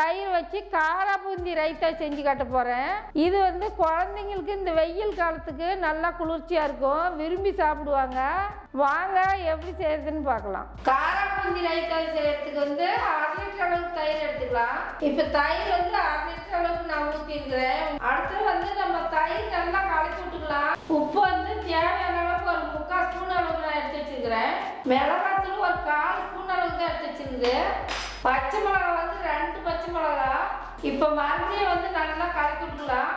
தயிர் வச்சு காராபூந்தி ரைத்தா செஞ்சு காட்ட போகிறேன் இது வந்து குழந்தைங்களுக்கு இந்த வெயில் காலத்துக்கு நல்லா குளிர்ச்சியாக இருக்கும். விரும்பி சாப்பிடுவாங்க. வாங்க எப்படி செய்யறதுன்னு பார்க்கலாம். காரா பூந்தி ரைத்தா செய்யறதுக்கு வந்து அரை லிட்டர் அளவுக்கு தயிர் எடுத்துக்கலாம். இப்போ தயிர் வந்து அரை லிட்டர் அளவுக்கு நான் ஊற்றிருக்கிறேன் அடுத்து வந்து நம்ம தயிர் நல்லா கலக்கி விட்டுக்கலாம். உப்பு வந்து தேவையான அளவுக்கு ஒரு முக்கால் ஸ்பூன் அளவுக்கு நான் எடுத்து வச்சிருக்கிறேன். மிளகாத்தூள் ஒரு கால் ஸ்பூன் அளவுக்கு தான் எடுத்து வச்சிருக்கு பச்சை மிளகா வந்து ரெண்டு பச்சை மிளகா. இப்போ மறுபடியும் வந்து நல்லா கலக்கி விட்டுக்கலாம்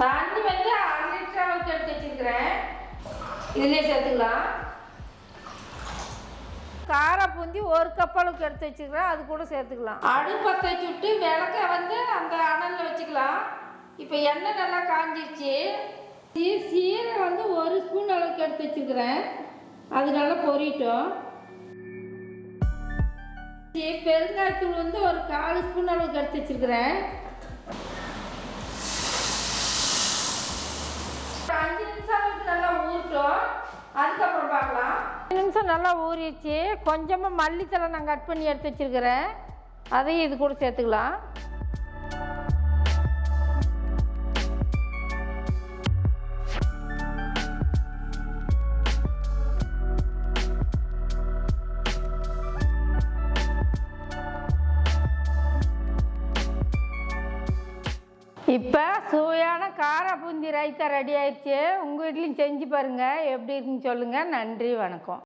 தண்ணி வந்து அரை லிட்டர் அளவுக்கு எடுத்து வச்சிருக்கிறேன். இதுலேயே சேர்த்துக்கலாம். காரப்பூந்தி ஒரு கப் அளவுக்கு எடுத்து வச்சுக்கிறேன் அது கூட சேர்த்துக்கலாம். அடுப்பத்தை சுட்டு விளக்க வந்து அந்த அனலில் வச்சுக்கலாம். இப்போ எண்ணெய் நல்லா காஞ்சிருச்சு. சீரை வந்து ஒரு ஸ்பூன் அளவுக்கு எடுத்து வச்சுக்கிறேன் அது நல்லா பொரியட்டும் பெருங்காயத்தூள் வந்து ஒரு கால் ஸ்பூன் அளவுக்கு எடுத்து வச்சுருக்கிறேன். அஞ்சு நிமிஷம் அளவுக்கு நல்லா ஊறட்டும். அதுக்கப்புறம் பார்க்கலாம். அஞ்சு நிமிஷம் நல்லா ஊறிடுச்சு. கொஞ்சமாக மல்லித்தலை நான் கட் பண்ணி எடுத்து வச்சிருக்கிறேன். அதையும் இது கூட சேர்த்துக்கலாம். இப்போ சுவையான கார பூந்தி ரைத்தா ரெடி ஆயிடுச்சு. உங்கள் வீட்லேயும் செஞ்சு பாருங்கள் எப்படி இருக்குன்னு சொல்லுங்கள் நன்றி வணக்கம்.